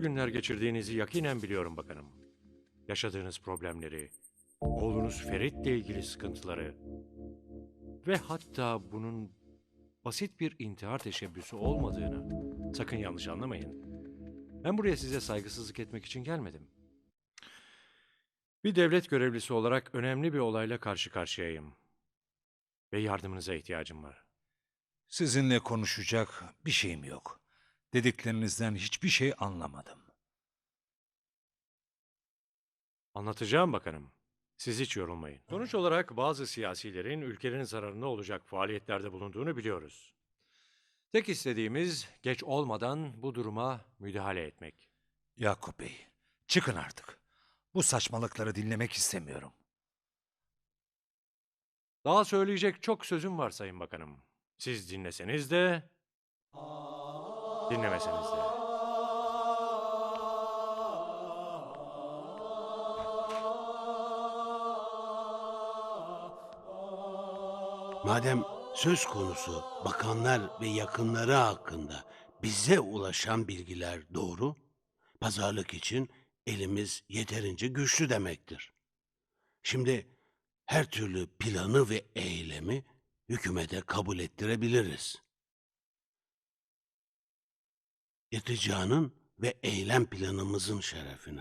günler geçirdiğinizi yakinen biliyorum bakanım. Yaşadığınız problemleri, oğlunuz Ferit'le ilgili sıkıntıları ve hatta bunun basit bir intihar teşebbüsü olmadığını sakın yanlış anlamayın. Ben buraya size saygısızlık etmek için gelmedim. Bir devlet görevlisi olarak önemli bir olayla karşı karşıyayım. Ve yardımınıza ihtiyacım var. Sizinle konuşacak bir şeyim yok. Dediklerinizden hiçbir şey anlamadım. Anlatacağım bakanım. Siz hiç yorulmayın. Sonuç olarak bazı siyasilerin ülkenin zararına olacak faaliyetlerde bulunduğunu biliyoruz. Tek istediğimiz geç olmadan bu duruma müdahale etmek. Yakup Bey, çıkın artık. Bu saçmalıkları dinlemek istemiyorum. Daha söyleyecek çok sözüm var Sayın Bakanım. Siz dinleseniz de, dinlemeseniz de. Madem söz konusu bakanlar ve yakınları hakkında bize ulaşan bilgiler doğru, pazarlık için elimiz yeterince güçlü demektir. Şimdi her türlü planı ve eylemi hükümete kabul ettirebiliriz. Yatacağının ve eylem planımızın şerefine.